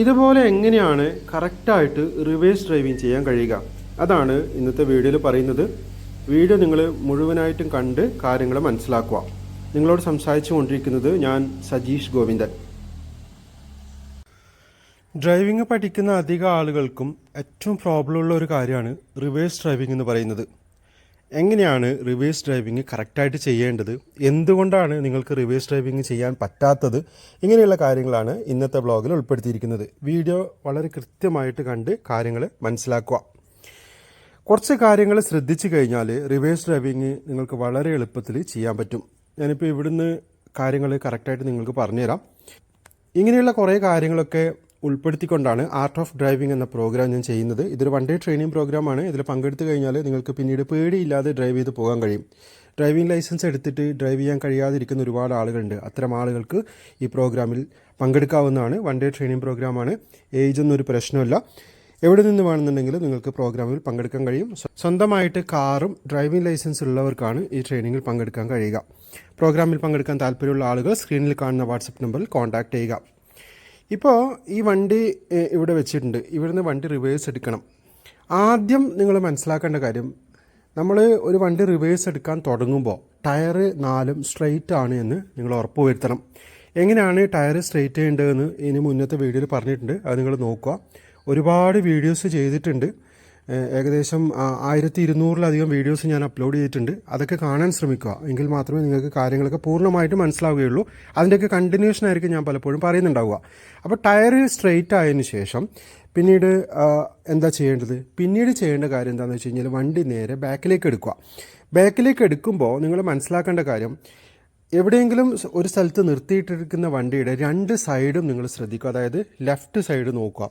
ഇതുപോലെ എങ്ങനെയാണ് കറക്റ്റായിട്ട് റിവേഴ്സ് ഡ്രൈവിംഗ് ചെയ്യാൻ കഴിയുക? അതാണ് ഇന്നത്തെ വീഡിയോയിൽ പറയുന്നത്. വീഡിയോ നിങ്ങൾ മുഴുവനായിട്ടും കണ്ട് കാര്യങ്ങൾ മനസ്സിലാക്കുക. നിങ്ങളോട് സംസാരിച്ചു കൊണ്ടിരിക്കുന്നത് ഞാൻ സജീഷ് ഗോവിന്ദൻ. ഡ്രൈവിംഗ് പഠിക്കുന്ന അധിക ആളുകൾക്കും ഏറ്റവും പ്രോബ്ലം ഉള്ള ഒരു കാര്യമാണ് റിവേഴ്സ് ഡ്രൈവിംഗ് എന്ന് പറയുന്നത്. എങ്ങനെയാണ് റിവേഴ്സ് ഡ്രൈവിംഗ് കറക്റ്റായിട്ട് ചെയ്യേണ്ടത്? എന്തുകൊണ്ടാണ് നിങ്ങൾക്ക് റിവേഴ്സ് ഡ്രൈവിംഗ് ചെയ്യാൻ പറ്റാത്തത്? ഇങ്ങനെയുള്ള കാര്യങ്ങളാണ് ഇന്നത്തെ ബ്ലോഗിൽ ഉൾപ്പെടുത്തിയിരിക്കുന്നത്. വീഡിയോ വളരെ കൃത്യമായിട്ട് കണ്ട് കാര്യങ്ങൾ മനസ്സിലാക്കുക. കുറച്ച് കാര്യങ്ങൾ ശ്രദ്ധിച്ചു കഴിഞ്ഞാൽ റിവേഴ്സ് ഡ്രൈവിംഗ് നിങ്ങൾക്ക് വളരെ എളുപ്പത്തിൽ ചെയ്യാൻ പറ്റും. ഞാനിപ്പോൾ ഇവിടുന്ന് കാര്യങ്ങൾ കറക്റ്റായിട്ട് നിങ്ങൾക്ക് പറഞ്ഞുതരാം. ഇങ്ങനെയുള്ള കുറേ കാര്യങ്ങളൊക്കെ ഉൾപ്പെടുത്തിക്കൊണ്ടാണ് ആർട്ട് ഓഫ് ഡ്രൈവിംഗ് എന്ന പ്രോഗ്രാം ഞാൻ ചെയ്യുന്നത്. ഇതൊരു വൺ ഡേ ട്രെയിനിങ് പ്രോഗ്രാമാണ് ഇതിൽ പങ്കെടുത്തു കഴിഞ്ഞാൽ നിങ്ങൾക്ക് പിന്നീട് പേടിയില്ലാതെ ഡ്രൈവ് ചെയ്ത് പോകാൻ കഴിയും. ഡ്രൈവിംഗ് ലൈസൻസ് എടുത്തിട്ട് ഡ്രൈവ് ചെയ്യാൻ കഴിയാതിരിക്കുന്ന ഒരുപാട് ആളുകളുണ്ട്. അത്തരം ആളുകൾക്ക് ഈ പ്രോഗ്രാമിൽ പങ്കെടുക്കാവുന്നതാണ്. വൺ ഡേ ട്രെയിനിങ് പ്രോഗ്രാമാണ് ഏജ് ഒന്നും ഒരു പ്രശ്നമല്ല. എവിടെ നിന്ന് വേണമെന്നുണ്ടെങ്കിലും നിങ്ങൾക്ക് പ്രോഗ്രാമിൽ പങ്കെടുക്കാൻ കഴിയും. സ്വന്തമായിട്ട് കാറും ഡ്രൈവിംഗ് ലൈസൻസ് ഉള്ളവർക്കാണ് ഈ ട്രെയിനിങ്ങിൽ പങ്കെടുക്കാൻ കഴിയുക. പ്രോഗ്രാമിൽ പങ്കെടുക്കാൻ താല്പര്യമുള്ള ആളുകൾ സ്ക്രീനിൽ കാണുന്ന വാട്സപ്പ് നമ്പറിൽ കോൺടാക്ട് ചെയ്യുക. ഇപ്പോൾ ഈ വണ്ടി ഇവിടെ വെച്ചിട്ടുണ്ട്. ഇവിടുന്ന് വണ്ടി റിവേഴ്സ് എടുക്കണം. ആദ്യം നിങ്ങൾ മനസ്സിലാക്കേണ്ട കാര്യം നമ്മൾ ഒരു വണ്ടി റിവേഴ്സ് എടുക്കാൻ തുടങ്ങുമ്പോൾ ടയർ നാലും സ്ട്രെയിറ്റ് ആണ് എന്ന് നിങ്ങൾ ഉറപ്പ് വരുത്തണം. എങ്ങനെയാണ് ടയർ സ്ട്രെയിറ്റ് ചെയ്യേണ്ടതെന്ന് ഇനി മുന്നത്തെ വീഡിയോയിൽ പറഞ്ഞിട്ടുണ്ട്. അത് നിങ്ങൾ നോക്കുക. ഒരുപാട് വീഡിയോസ് ചെയ്തിട്ടുണ്ട്. ഏകദേശം ആയിരത്തി ഇരുന്നൂറിലധികം വീഡിയോസ് ഞാൻ അപ്ലോഡ് ചെയ്തിട്ടുണ്ട്. അതൊക്കെ കാണാൻ ശ്രമിക്കുക. എങ്കിൽ മാത്രമേ നിങ്ങൾക്ക് കാര്യങ്ങളൊക്കെ പൂർണമായിട്ട് മനസ്സിലാവുകയുള്ളൂ. അതിന്റെയൊക്കെ കണ്ടിന്യൂഷൻ ആയിരിക്കും ഞാൻ പലപ്പോഴും പറയുന്നുണ്ടാവുക. അപ്പോൾ ടയർ സ്ട്രെയിറ്റ് ആയതിനു ശേഷം പിന്നീട് എന്താ ചെയ്യേണ്ടത്? പിന്നീട് ചെയ്യേണ്ട കാര്യം എന്താണെന്ന് വെച്ച് കഴിഞ്ഞാൽ വണ്ടി നേരെ ബാക്കിലേക്ക് എടുക്കുക. ബാക്കിലേക്ക് എടുക്കുമ്പോൾ നിങ്ങൾ മനസ്സിലാക്കേണ്ട കാര്യം എവിടെയെങ്കിലും ഒരു സ്ഥലത്ത് നിർത്തിയിട്ടിരിക്കുന്ന വണ്ടിയുടെ രണ്ട് സൈഡും നിങ്ങൾ ശ്രദ്ധിക്കുക. അതായത് ലെഫ്റ്റ് സൈഡ് നോക്കുക.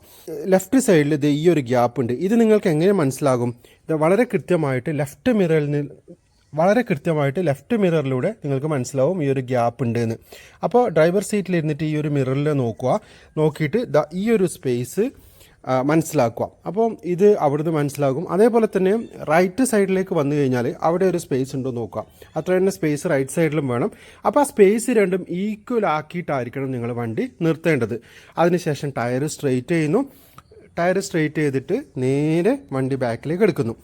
ലെഫ്റ്റ് സൈഡിൽ ഇത് ഈ ഒരു ഗ്യാപ്പ് ഉണ്ട്. ഇത് നിങ്ങൾക്ക് എങ്ങനെ മനസ്സിലാകും? ഇത് വളരെ കൃത്യമായിട്ട് ലെഫ്റ്റ് മിററിൽ വളരെ കൃത്യമായിട്ട് ലെഫ്റ്റ് മിററിലൂടെ നിങ്ങൾക്ക് മനസ്സിലാവും ഈ ഒരു ഗ്യാപ്പ് ഉണ്ട് എന്ന് അപ്പോൾ ഡ്രൈവർ സീറ്റിൽ ഇരുന്നിട്ട് ഈ ഒരു മിററിൽ നോക്കുക. നോക്കിയിട്ട് ഈ ഒരു സ്പേസ് മനസ്സിലാക്കുക. അപ്പോൾ ഇത് അവിടുന്ന് മനസ്സിലാകും. അതേപോലെ തന്നെ റൈറ്റ് സൈഡിലേക്ക് വന്നു കഴിഞ്ഞാൽ അവിടെ ഒരു സ്പേസ് ഉണ്ടോ നോക്കുക. അത്ര തന്നെ സ്പേസ് റൈറ്റ് സൈഡിലും വേണം. അപ്പോൾ ആ സ്പേസ് രണ്ടും ഈക്വൽ ആക്കിയിട്ടായിരിക്കണം നിങ്ങൾ വണ്ടി നിർത്തേണ്ടത്. അതിനുശേഷം ടയർ സ്ട്രെയിറ്റ് ചെയ്യുന്നു. ടയർ സ്ട്രെയിറ്റ് ചെയ്തിട്ട് നേരെ വണ്ടി ബാക്കിലേക്ക് എടുക്കുന്നു.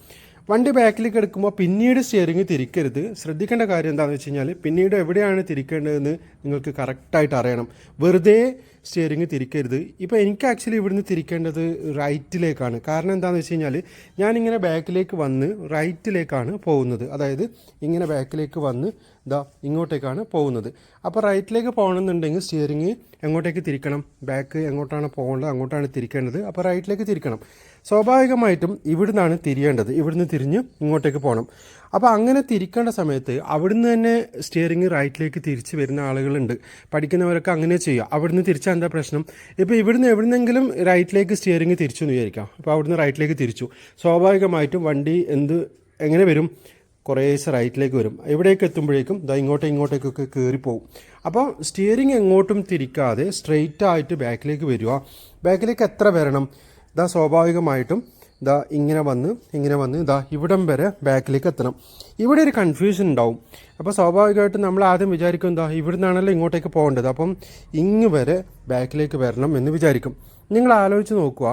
വണ്ടി ബാക്കിലേക്ക് എടുക്കുമ്പോൾ പിന്നീട് സ്റ്റിയറിംഗ് തിരിക്കരുത്. ശ്രദ്ധിക്കേണ്ട കാര്യം എന്താണെന്ന് വെച്ച് കഴിഞ്ഞാൽ പിന്നീട് എവിടെയാണ് തിരിക്കേണ്ടതെന്ന് നിങ്ങൾക്ക് കറക്റ്റായിട്ട് അറിയണം. വെറുതെ സ്റ്റിയറിംഗ് തിരിക്കരുത്. ഇപ്പോൾ എനിക്ക് ആക്ച്വലി ഇവിടുന്ന് തിരിക്കേണ്ടത് റൈറ്റിലേക്കാണ് കാരണം എന്താണെന്ന് വെച്ച് കഴിഞ്ഞാൽ ഞാനിങ്ങനെ ബാക്കിലേക്ക് വന്ന് റൈറ്റിലേക്കാണ് പോകുന്നത്. അതായത് ഇങ്ങനെ ബാക്കിലേക്ക് വന്ന് ഇതാ ഇങ്ങോട്ടേക്കാണ് പോകുന്നത്. അപ്പോൾ റൈറ്റിലേക്ക് പോകണമെന്നുണ്ടെങ്കിൽ സ്റ്റിയറിംഗ് എങ്ങോട്ടേക്ക് തിരിക്കണം? ബാക്ക് എങ്ങോട്ടാണ് പോകേണ്ടത്? അങ്ങോട്ടാണ് തിരിക്കേണ്ടത്. അപ്പോൾ റൈറ്റിലേക്ക് തിരിക്കണം. സ്വാഭാവികമായിട്ടും ഇവിടുന്നാണ് തിരിയേണ്ടത്. ഇവിടുന്ന് തിരിഞ്ഞ് ഇങ്ങോട്ടേക്ക് പോകണം അപ്പോൾ അങ്ങനെ തിരിക്കേണ്ട സമയത്ത് അവിടുന്ന് തന്നെ സ്റ്റിയറിംഗ് റൈറ്റിലേക്ക് തിരിച്ച് വരുന്ന ആളുകളുണ്ട്. പഠിക്കുന്നവരൊക്കെ അങ്ങനെ ചെയ്യുക. അവിടുന്ന് തിരിച്ചാൽ എന്താ പ്രശ്നം? ഇപ്പോൾ ഇവിടുന്ന് എവിടുന്നെങ്കിലും റൈറ്റിലേക്ക് സ്റ്റിയറിംഗ് തിരിച്ചു എന്ന് വിചാരിക്കാം. അപ്പോൾ അവിടുന്ന് റൈറ്റിലേക്ക് തിരിച്ചു. സ്വാഭാവികമായിട്ടും വണ്ടി എന്ത് എങ്ങനെ വരും? കുറേശ്ശെ റൈറ്റിലേക്ക് വരും. എവിടേക്ക് എത്തുമ്പോഴേക്കും ദാ ഇങ്ങോട്ടും ഇങ്ങോട്ടേക്കൊക്കെ കയറിപ്പോവും അപ്പോൾ സ്റ്റിയറിംഗ് എങ്ങോട്ടും തിരിക്കാതെ സ്ട്രെയിറ്റ് ആയിട്ട് ബാക്കിലേക്ക് വരിക. ബാക്കിലേക്ക് എത്ര വരണം? ഇതാ സ്വാഭാവികമായിട്ടും ഇതാ ഇങ്ങനെ വന്ന് ഇങ്ങനെ വന്ന് ഇതാ ഇവിടം വരെ ബാക്കിലേക്ക് എത്തണം. ഇവിടെ ഒരു കൺഫ്യൂഷൻ ഉണ്ടാവും. അപ്പോൾ സ്വാഭാവികമായിട്ടും നമ്മൾ ആദ്യം വിചാരിക്കും എന്താ ഇവിടുന്നാണല്ലോ ഇങ്ങോട്ടേക്ക് പോകേണ്ടത്. അപ്പം ഇങ്ങ് വരെ ബാക്കിലേക്ക് വരണം എന്ന് വിചാരിക്കും. നിങ്ങൾ ആലോചിച്ച് നോക്കുക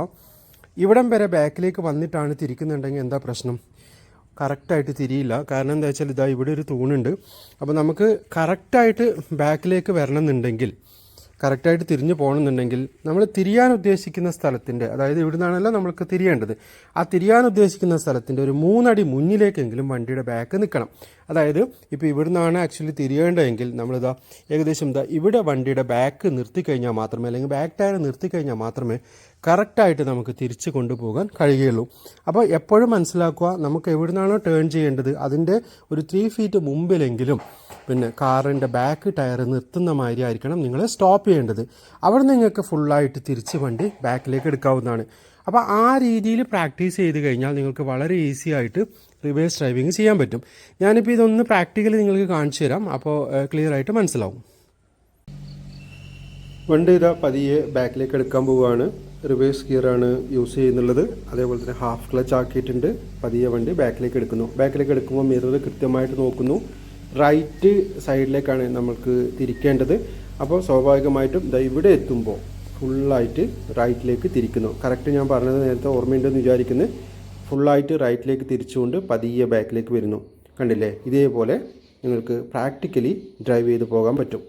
ഇവിടം വരെ ബാക്കിലേക്ക് വന്നിട്ടാണ് തിരിക്കുന്നുണ്ടെങ്കിൽ എന്താ പ്രശ്നം? കറക്റ്റായിട്ട് തിരിയില്ല. കാരണം എന്താ വെച്ചാൽ ഇതാ ഇവിടെ ഒരു തൂണുണ്ട്. അപ്പോൾ നമുക്ക് കറക്റ്റായിട്ട് ബാക്കിലേക്ക് വരണം എന്നുണ്ടെങ്കിൽ കറക്റ്റായിട്ട് തിരിഞ്ഞു പോകണമെന്നുണ്ടെങ്കിൽ നമ്മൾ തിരിയാൻ ഉദ്ദേശിക്കുന്ന സ്ഥലത്തിന്റെ അതായത് ഇവിടെ നിന്നാണല്ലോ നമ്മൾക്ക് തിരിയേണ്ടത്. ആ തിരിയാൻ ഉദ്ദേശിക്കുന്ന സ്ഥലത്തിന്റെ ഒരു മൂന്നടി മുന്നിലേക്കെങ്കിലും വണ്ടിയുടെ ബാക്ക് നിൽക്കണം. അതായത് ഇപ്പോൾ ഇവിടുന്നാണ് ആക്ച്വലി തിരിയേണ്ടതെങ്കിൽ നമ്മളിതാ ഏകദേശം ഇതാ ഇവിടെ വണ്ടിയുടെ ബാക്ക് നിർത്തി കഴിഞ്ഞാൽ മാത്രമേ അല്ലെങ്കിൽ ബാക്ക് ടയർ നിർത്തി കഴിഞ്ഞാൽ മാത്രമേ കറക്റ്റായിട്ട് നമുക്ക് തിരിച്ച് കൊണ്ടുപോകാൻ കഴിയുകയുള്ളൂ അപ്പോൾ എപ്പോഴും മനസ്സിലാക്കുക നമുക്ക് എവിടുന്നാണോ ടേൺ ചെയ്യേണ്ടത് അതിന്റെ ഒരു ത്രീ ഫീറ്റ് മുമ്പിലെങ്കിലും പിന്നെ കാറിന്റെ ബാക്ക് ടയർ നിർത്തുന്ന മാതിരി ആയിരിക്കണം നിങ്ങൾ സ്റ്റോപ്പ് ചെയ്യേണ്ടത്. അവിടെ നിങ്ങൾക്ക് ഫുള്ളായിട്ട് തിരിച്ച് വണ്ടി ബാക്കിലേക്ക് എടുക്കാവുന്നതാണ്. അപ്പോൾ ആ രീതിയിൽ പ്രാക്ടീസ് ചെയ്ത് കഴിഞ്ഞാൽ നിങ്ങൾക്ക് വളരെ ഈസി ആയിട്ട് റിവേഴ്സ് ഡ്രൈവിങ് ചെയ്യാൻ പറ്റും. ഞാനിപ്പോൾ ഇതൊന്ന് പ്രാക്ടിക്കലി നിങ്ങൾക്ക് കാണിച്ചു തരാം. അപ്പോൾ ക്ലിയർ ആയിട്ട് മനസ്സിലാവും. വണ്ടി ഇതാ പതിയെ ബാക്കിലേക്ക് എടുക്കാൻ പോവുകയാണ് റിവേഴ്സ് ഗിയറാണ് യൂസ് ചെയ്യുന്നുള്ളത്. അതേപോലെ തന്നെ ഹാഫ് ക്ലച്ച് ആക്കിയിട്ടുണ്ട്. പതിയെ വണ്ടി ബാക്കിലേക്ക് എടുക്കുന്നു. ബാക്കിലേക്ക് എടുക്കുമ്പോൾ മിറർ കൃത്യമായിട്ട് നോക്കുന്നു. റൈറ്റ് സൈഡിലേക്കാണ് നമ്മൾക്ക് തിരിക്കേണ്ടത്. അപ്പോൾ സ്വാഭാവികമായിട്ടും ഇതാ ഇവിടെ എത്തുമ്പോൾ ഫുള്ളായിട്ട് റൈറ്റിലേക്ക് തിരിക്കുന്നു. കറക്റ്റ് ഞാൻ പറഞ്ഞത് നേരത്തെ ഓർമ്മയുണ്ടെന്ന് വിചാരിക്കുന്നു. ഫുള്ളായിട്ട് റൈറ്റിലേക്ക് തിരിച്ചുകൊണ്ട് പതിയെ ബാക്കിലേക്ക് വരുന്നു. കണ്ടില്ലേ? ഇതേപോലെ നിങ്ങൾക്ക് പ്രാക്ടിക്കലി ഡ്രൈവ് ചെയ്ത് പോകാൻ പറ്റും.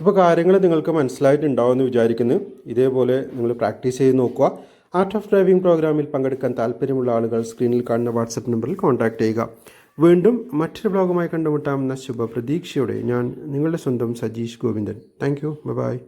ഇപ്പോൾ കാര്യങ്ങൾ നിങ്ങൾക്ക് മനസ്സിലായിട്ടുണ്ടാവുമെന്ന് വിചാരിക്കുന്നു. ഇതേപോലെ നിങ്ങൾ പ്രാക്ടീസ് ചെയ്ത് നോക്കുക. ആർട്ട് ഓഫ് ഡ്രൈവിംഗ് പ്രോഗ്രാമിൽ പങ്കെടുക്കാൻ താല്പര്യമുള്ള ആളുകൾ സ്ക്രീനിൽ കാണുന്ന വാട്സപ്പ് നമ്പറിൽ കോൺടാക്ട് ചെയ്യുക. വീണ്ടും മറ്റൊരു ബ്ലോഗുമായി കണ്ടുമുട്ടാമെന്ന ശുഭപ്രതീക്ഷയോടെ ഞാൻ നിങ്ങളുടെ സ്വന്തം Sajeesh Govindan. Thank you bye